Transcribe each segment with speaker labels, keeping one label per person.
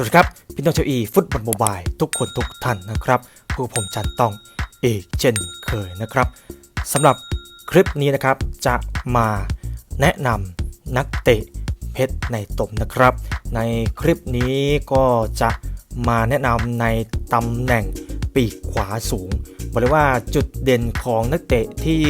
Speaker 1: วัสดีครับ พี่น้องชาวอีฟุตบอลโมบายทุกคนทุกท่านนะครับผู้ผมจันต้องเอกเช่นเคยนะครับสำหรับคลิปนี้นะครับจะมาแนะนำนักเตะเพชรในตมนะครับ ในคลิปนี้ก็จะมาแนะนำในตำแหน่งปีกขวาสูงบอกเลยว่าจุดเด่นของนักเตะที่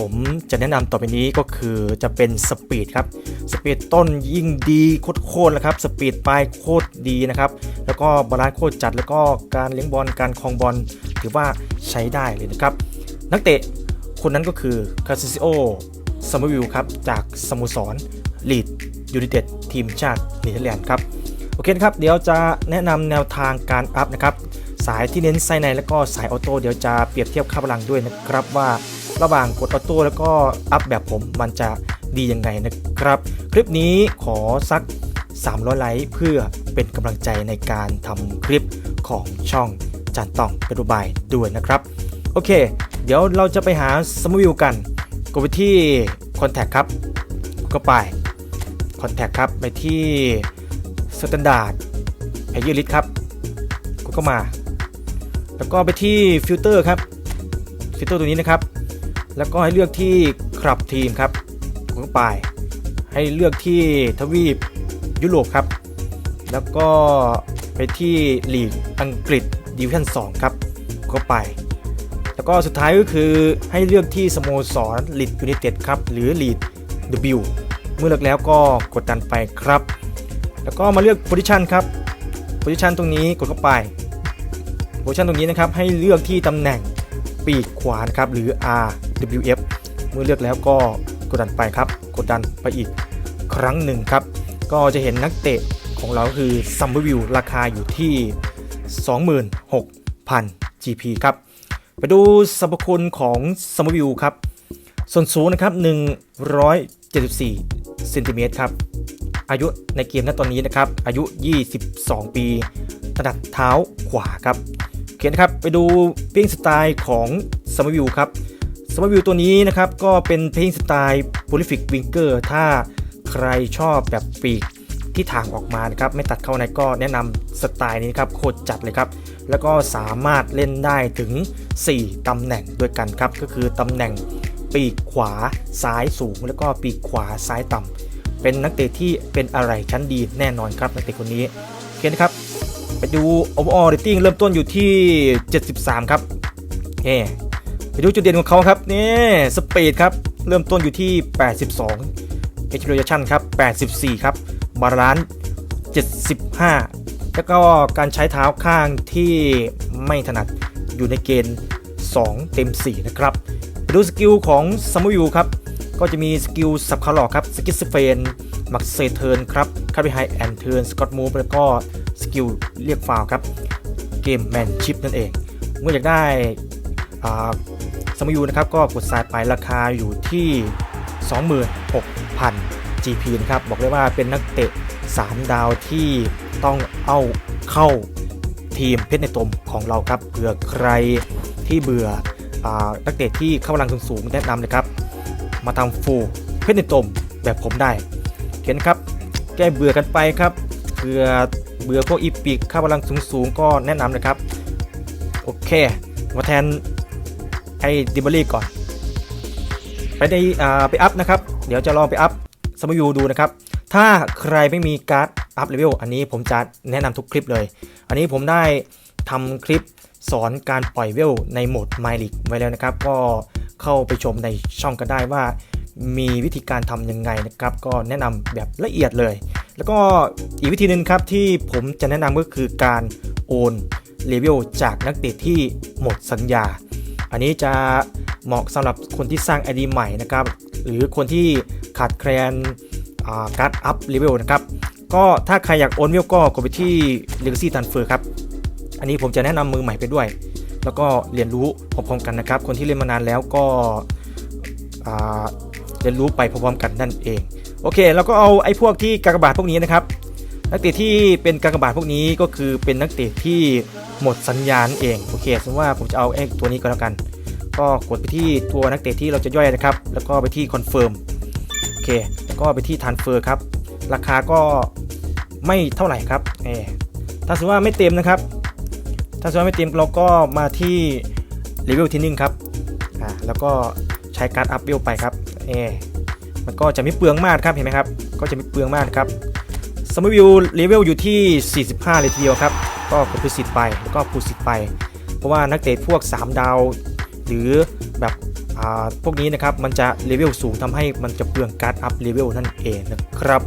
Speaker 1: ผมจะแนะนำต่อไปนี้ก็คือจะเป็นสปีดครับสปีดต้นยิ่งดีโคตรๆนะครับสปีดปลายโคตรดีนะครับแล้วก็บาลานซ์โคตรจัด แล้วก็การเลี้ยงบอลการคลองบอลถือว่าใช้ได้เลยนะครับ นักเตะคนนั้นก็คือคาซิซิโอซัมเมอร์วิลครับจากสโมสรลีดยูไนเต็ดทีมชาติเนเธอร์แลนด์ครับโอเคครับเดี๋ยวจะแนะนำแนวทางการอัพนะครับสายที่เน้นไส้ในแล้วก็สายออโต้เดี๋ยวจะเปรียบเทียบค่าพลังด้วยนะครับว่า ระหว่างกดออโต้แล้วก็อัพแบบผมมันจะดียังไงนะครับ คลิปนี้ขอสัก 300 ไลค์เพื่อเป็นกำลังใจในการทำคลิปของช่องจันต้องเป็นรูปบายด้วยนะครับ โอเค เดี๋ยวเราจะไปหาสมวิวกันกดไปที่ Contact ครับก็ไป Contact ครับไปที่ Standard p a y e r List ครับกดเข้ามา แล้วก็ไปที่ฟิลเตอร์ครับฟิลเตอร์ตัวนี้นะครับ แล้วก็ให้เลือกที่ครับทีมครับกดเข้าไป ให้เลือกที่ทวีปยุโรปครับ แล้วก็ไปที่ลีกอังกฤษดิวิชั่น2ครับก็ไป แล้วก็สุดท้ายก็คือให้เลือกที่สโมสรลีดยูไนเต็ดครับ หรือลีด W เมื่อเลือกแล้วก็กดดันไปครับ แล้วก็มาเลือกโพซิชันครับโพซิชันตรงนี้กดเข้าไปโพซิชันตรงนี้นะครับให้เลือกที่ตำแหน่งปีกขวานครับหรือ W.F เมื่อเลือกแล้วก็กดดันไปครับ กดดันไปอีกครั้งหนึ่งครับ ก็จะเห็นนักเตะของเราคือซัมเบอร์วิวราคาอยู่ที่ 26,000 GP ครับ ไปดูสรรพคุณของซัมเบอร์วิวครับ ส่วนสูงนะครับ 174เซนติเมตรครับ อายุในเกมณตอนนี้นะครับ อายุ 22 ปีถนัดเท้าขวาครับ โอเคนะครับ ไปดูเพลงสไตล์ของสมวิวครับ สมวิวตัวนี้นะครับ ก็เป็นเพลงสไตล์ prolific winger ถ้าใครชอบแบบปีกที่ทางออกมานะครับไม่ตัดเข้าในก็แนะนำสไตล์นี้นครับโคตรจัดเลยครับ แล้วก็สามารถเล่นได้ถึง 4ตำแหน่งด้วยกันครับ ก็คือตำแหน่งปีกขวาซ้ายสูง แล้วก็ปีกขวาซ้ายต่ำเป็นนักเตะที่เป็นอะไรชั้นดีแน่นอนครับนักเตะคนนี้โอเคนะครับไปดู overall rating เริ่มต้นอยู่ที่ 73 ครับเฮ้ไป ดูจุดเด่นของเขาครับนี่สปีดครับเริ่มต้นอยู่ที่ 82 acceleration ครับ 84 ครับบาลานซ์75 แล้วก็การใช้เท้าข้างที่ไม่ถนัดอยู่ในเกณฑ์ 2 เต็ม 4 นะครับไปดูสกิลของซัมมวิวครับ ก็จะมีสกิลสับคาร์ลอกครับสกิสเฟนมักเซเทิร์นครับคาร์บิไฮแอนเทิร์นสกอตมูฟแล้วก็สกิลเรียกฟาวครับเกมแมนชิพนั่นเอง เมื่ออยากได้ สมยูนะครับก็กดสายไปราคาอยู่ที่ 26,000 GP นะครับบอกเลยว่าเป็นนักเตะ 3 ดาวที่ต้องเอาเข้าทีมเพชรในตมของเราครับเผื่อใครที่เบื่ออนักเตะที่เข้าพลังสูงๆแนะนำเลยครับ มาทำฟูเพชรในตมแบบผมได้เขียนครับแก้เบื่อกันไปครับเบื่อเบื่อพวกอีพิกค่าพลังสูงๆก็แนะนำนะครับ โอเค มาแทน ไอ้ดิบลี่ก่อน ไปในอ่าไปอัพนะครับ เดี๋ยวจะลองไปอัพสมยูดูนะครับ ถ้าใครไม่มีการ์ดอัพเลเวลอันนี้ผมจะแนะนำทุกคลิปเลย อันนี้ผมได้ทำคลิปสอนการปล่อยเวลในโหมด My League ไว้แล้วนะครับ ก็เข้าไปชมในช่องกันได้ว่ามีวิธีการทำยังไงนะครับ ก็แนะนำแบบละเอียดเลย แล้วก็อีกวิธีหนึ่งครับที่ผมจะแนะนำก็คือการโอนเลเวลจากนักเตะที่หมดสัญญา อันนี้จะเหมาะสำหรับคนที่สร้าง ID ใหม่นะครับ หรือคนที่ขาดแคลนการ์ดอัพเลเวลนะครับ ก็ถ้าใครอยากโอนเวลก็กดไปที่ Legacy Transfer ครับ อันนี้ผมจะแนะนำมือใหม่ไปด้วย แล้วก็เรียนรู้พร้อมๆกันนะครับ คนที่เล่นมานานแล้วก็เรียนรู้ไปพร้อมๆกันนั่นเอง โอเค แล้วก็เอาไอ้พวกที่กากบาทพวกนี้นะครับ นักเตะที่เป็นกากบาทพวกนี้ก็คือเป็นนักเตะที่หมดสัญญาณเองโอเคสมมติว่าผมจะเอาไอ้ตัวนี้ก็แล้วกัน ก็กดไปที่ตัวนักเตะที่เราจะย่อยนะครับ แล้วก็ไปที่คอนเฟิร์มโอเคแล้วก็ไปที่ทานเฟอร์ครับ ราคาก็ไม่เท่าไหร่ครับเออถ้าสมมติว่าไม่เต็มนะครับ ถ้าสมมติว่าไม่เต็มเราก็มาที่เลเวลที่หนึ่งครับอ่าแล้วก็ใช้การอัพเวลไปครับเออมันก็จะไม่เปลืองมากครับเห็นไหมครับ ก็จะไม่เปลืองมากครับ สมมติวิวเลเวลอยู่ที่ 45 เลยทีเดียวครับ ก็กดพูดสิทธิ์ไปแล้วก็พูดสิทธิ์ไป เพราะว่านักเตะพวก 3 ดาว หรือแบบพวกนี้นะครับมันจะเลเวลสูงทำให้มันจะเปลืองการ์ดอัพเลเวลนั่นเองนะครับ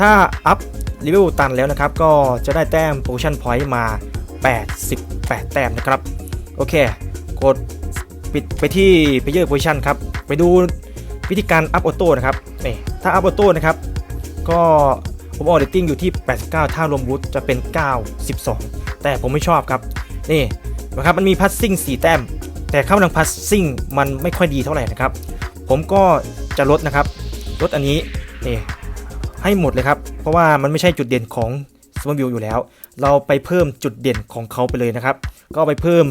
Speaker 1: ถ้าอัพเลเวลตันแล้วนะครับก็จะได้แต้มโพชั่นพอยต์มา 88 แต้มนะครับ โอเค กดปิดไปที่ Player Position ครับ ไปดูวิธีการอัพออโต้นะครับนี่ถ้าอัพออโต้นะครับ ก็ ผมออเดตติ้งอยู่ที่ 89 ถ้ารวมบูทจะเป็น92แต่ผมไม่ชอบครับ นี่นะครับมันมีพัสซิ่ง4แต้ม แต่ข้างหลังพัสซิ่งมันไม่ค่อยดีเท่าไหร่นะครับ ผมก็จะลดนะครับ ลดอันนี้นี่ให้หมดเลยครับ เพราะว่ามันไม่ใช่จุดเด่นของสมบิลอยู่แล้ว เราไปเพิ่มจุดเด่นของเขาไปเลยนะครับ ก็ไปเพิ่ม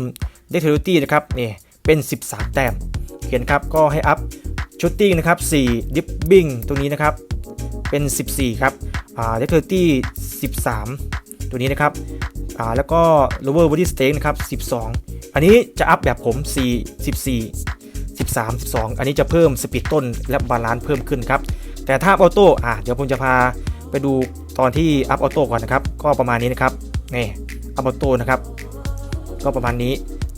Speaker 1: d e x t e r i t y นะครับนี่เป็น 13 แต้มเขียนครับก็ให้อัพชูตติ้งนะครับ4 dipping ตรงนี้นะครับ เป็น 14 ครับอ่า d e x t e r i t y 13 ตัวนี้นะครับอ่าแล้วก็ lower body strength นะครับ 12 อันนี้จะอัพแบบผม 4 14 13 12 อันนี้จะเพิ่มสปีดต้นและบาลานซ์เพิ่มขึ้นครับ แต่ถ้าออโต้อะเดี๋ยวผมจะพาไปดูตอนที่อัพออโต้ก่อนนะครับ ก็ประมาณนี้นะครับ นี่อัพออโต้นะครับ ก็ประมาณนี้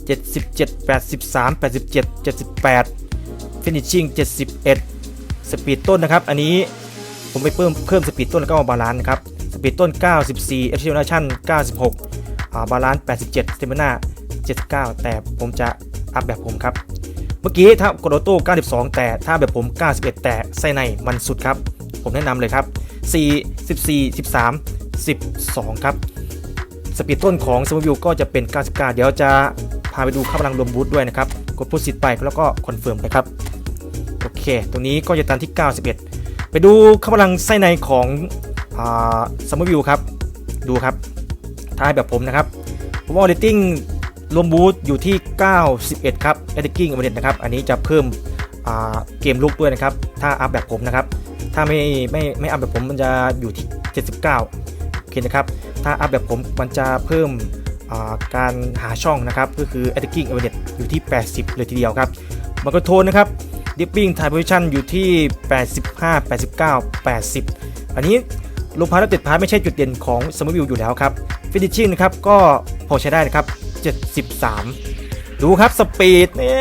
Speaker 1: 77 83 87 78 finishing 71 สปีดต้นนะครับ อันนี้ ผมไปเพิ่มเพิ่มสปีดต้นแล้วก็บาลานซ์นะครับสปีดต้น 94 acceleration 96อ่าบาลานซ์87 stamina 79 แต่ผมจะอัพแบบผมครับ เมื่อกี้ถ้ากดออโต้92 แต่ถ้าแบบผม 91 แต่ไส้ในมันสุดครับ ผมแนะนำเลยครับ 4 14 13 12 ครับสปีดต้นของสมวิวก็จะเป็น 99 เดี๋ยวจะพาไปดูค่าพลังรวมบูทด้วยนะครับ กดพูดสิทธิ์ไปแล้วก็คอนเฟิร์มไปครับ โอเค ตรงนี้ก็จะตันที่ 91 ไปดูค่าพลังไส้ในของสมวิวครับ ดูครับท้ายแบบผมนะครับผมว่าเรตติ้งรวมบูทอยู่ที่ 91 ครับ a t t a c k i n g a v e r a g e นะครับ อันนี้จะเพิ่มเกมลุกด้วยนะครับ ถ้าอัพแบบผมนะครับ ถ้าไม่ไม่ไม่อัพแบบผมมันจะอยู่ที่ 79 โอเคนะครับ ถ้าอัพแบบผมมันจะเพิ่มาการหาช่องนะครับ ก็คือ attacking average อยู่ที่ 80 เลยทีเดียวครับ มันก็โทนนะครับ dipping time position อยู่ที่ 85 89 80 อันนี้ลงพาร์ตติดพาร์ตไม่ใช่จุดเด่นของสมวิวอยู่แล้วครับ finishing นะครับก็พอใช้ได้นะครับ 73 ดูครับสปีดเนี่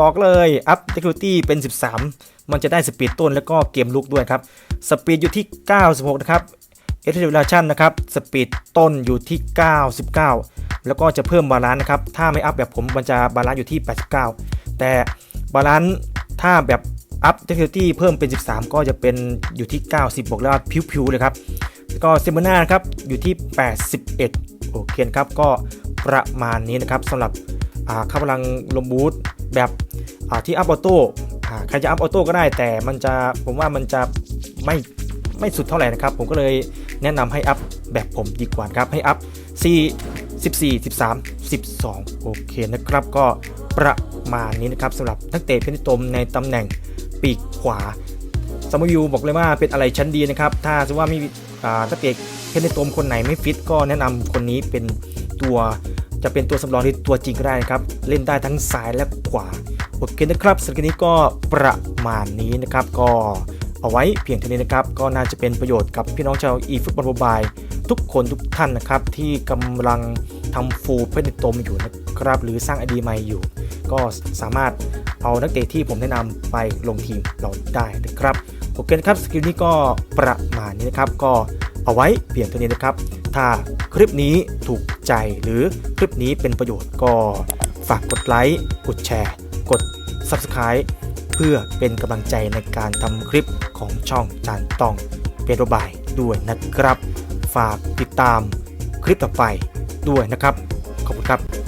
Speaker 1: บอกเลยอัพ difficulty เป็น 13 มันจะได้สปีดต้นแล้วก็เกมลุกด้วยครับสปีดอยู่ที่ 96 นะครับเอทเวลชันนะครับสปีดต้นอยู่ที่ 99 แล้วก็จะเพิ่มบาลานซ์นะครับถ้าไม่อัพแบบผมมันจะบาลานซ์อยู่ที่ 89 แต่บาลานซ์ ถ้าแบบอัพเทคโนโลยีเพิ่มเป็น 13 ก็จะเป็นอยู่ที่ 90บอกแล้วผิวๆเลยครับก็เซมินาครับอยู่ที่ 81 โอเคครับก็ประมาณนี้นะครับสำหรับอ่าค่าพลังลมบูทแบบที่อัพออโต้ใครจะอัพออโต้ก็ได้แต่มันจะผมว่ามันจะไม่ไม่สุดเท่าไหร่นะครับ ผมก็เลยแนะนำให้อัพแบบผมดีกว่าครับ ให้อัพ4 14 13 12 โอเคนะครับก็ประ มาณนี้นะครับสำหรับนักเตะเพนนิตมในตำแหน่งปีกขวาสมยูบอกเลยว่าเป็นอะไรชั้นดีนะครับ ถ้าสมมติว่ามีนักเตะเพนนิตมคนไหนไม่ฟิตก็แนะนำคนนี้เป็นตัวจะเป็นตัวสำรองหรือตัวจริงก็ได้นะครับ เล่นได้ทั้งซ้ายและขวาโอเคนะครับสำหรับนี้ก็ประมาณนี้นะครับ ก็เอาไว้เพียงเท่านี้นะครับ ก็น่าจะเป็นประโยชน์กับพี่น้องชาวอีฟุตบอลโมบายทุกคนทุกท่านนะครับ ที่กำลังทำฟูลเพนิตมอยู่นะครับ หรือสร้างไอดีใหม่อยู่ ก็สามารถเอานักเตะที่ผมแนะนำไปลงทีมเราได้นะครับโอเคนครับสกิลนี้ก็ประมาณนี้นะครับก็เอาไว้เพียงเท่านี้นะครับ ถ้าคลิปนี้ถูกใจหรือคลิปนี้เป็นประโยชน์ก็ฝากกดไลค์กดแชร์ กด Subscribe เพื่อเป็นกำลังใจในการทำคลิปของช่องจานต้องเป็นระบายด้วยนะครับ ฝากติดตามคลิปต่อไปด้วยนะครับ ขอบคุณครับ